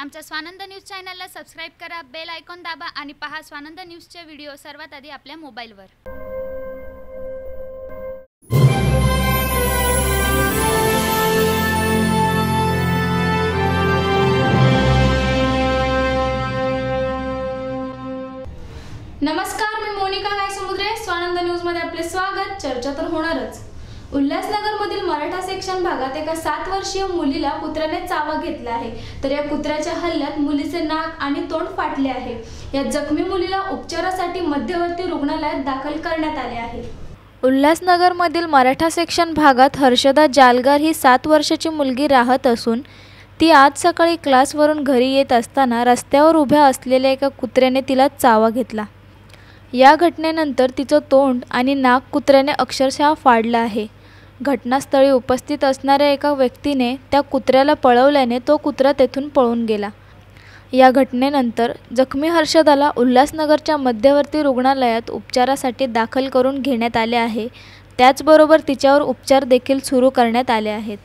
आमच्या स्वानंद न्यूज चॅनलला सबस्क्राईब करा बेल आयकॉन दाबा आणि पहा स्वानंद न्यूजचे व्हिडिओ सर्वात आधी आपल्या मोबाईलवर. नमस्कार मी मोनिका गायसमुद्रे. स्वानंद न्यूजमध्ये आपले स्वागत. चर्चा तर होणारच. उल्हासनगरमधील मराठा सेक्शन भागात एका सात वर्षीय मुलीला कुत्र्याने चावा घेतला आहे. तर या कुत्र्याच्या हल्ल्यात मुलीचे नाक आणि तोंड फाटले आहे. या जखमी मुलीला उपचारासाठी मध्यवर्ती रुग्णालयात दाखल करण्यात आले आहे. उल्हासनगरमधील मराठा सेक्शन भागात हर्षदा जालगार ही सात वर्षाची मुलगी राहत असून ती आज सकाळी क्लासवरून घरी येत असताना रस्त्यावर उभ्या असलेल्या एका कुत्र्याने तिला चावा घेतला. या घटनेनंतर तिचं तोंड आणि नाक कुत्र्याने अक्षरशः फाडलं आहे. घटनास्थळी उपस्थित असणाऱ्या एका व्यक्तीने त्या कुत्र्याला पळवल्याने तो कुत्रा तेथून पळून गेला. या घटनेनंतर जखमी हर्षदाला उल्हासनगरच्या मध्यवर्ती रुग्णालयात उपचारासाठी दाखल करून घेण्यात आले आहे. त्याचबरोबर तिच्यावर उपचार देखील सुरू करण्यात आले आहेत.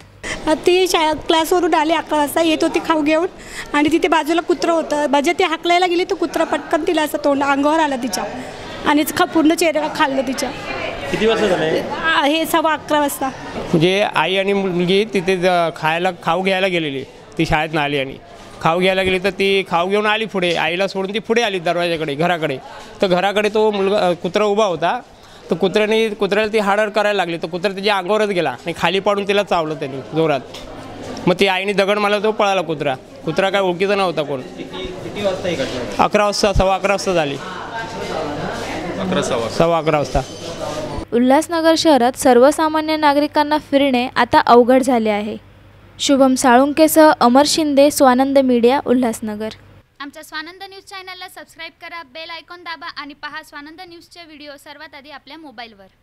ती शाळा क्लासवरून आली अकरा वाजता येत होती खाऊ घेऊन आणि तिथे बाजूला कुत्रं होतं. म्हणजे ती हाकलायला गेली तर कुत्रा पटकन तिला असं तोंड अंगावर आला तिच्या. आणि खा पूर्ण चेहरा खाल्लं तिच्या. किती वाजता झालंय? आ, हे सव्वा अकरा वाजता. म्हणजे आई आणि मुलगी तिथे ज- खायला खाऊ घ्यायला गेलेली. ती शाळेत आली आणि. खाऊ घ्यायला गेली तर ती खाऊ घेऊन आली पुढे. आईला सोडून ती पुढे आली दरवाजाकडे घराकडे. तर घराकडे तो मुलगा अ, कुत्रा उभा होता. तर कुत्र्याने कुत्र्याला ती हाडर करायला लागली. तर कुत्रा त्याच्या अंगावरच गेला आणि खाली पाडून तिला चावलं त्यांनी जोरात. मग ती आईने दगड मला तो पळाला कुत्रा. कुत्रा काय ओळखीचा नव्हता कोण. अकरा वाजता सव्वा अकरा वाजता झाली. सव्वा अकरा वाजता. उल्हासनगर शहरात सर्वसामान्य नागरिकांना फिरणे आता अवघड झाले आहे. शुभम साळुंकेसह अमर शिंदे स्वानंद मीडिया उल्हासनगर. आमच्या स्वानंद न्यूज चॅनलला सबस्क्राईब करा बेल आयकॉन दाबा आणि पहा स्वानंद न्यूजचे व्हिडिओ सर्वात आधी आपल्या मोबाईलवर.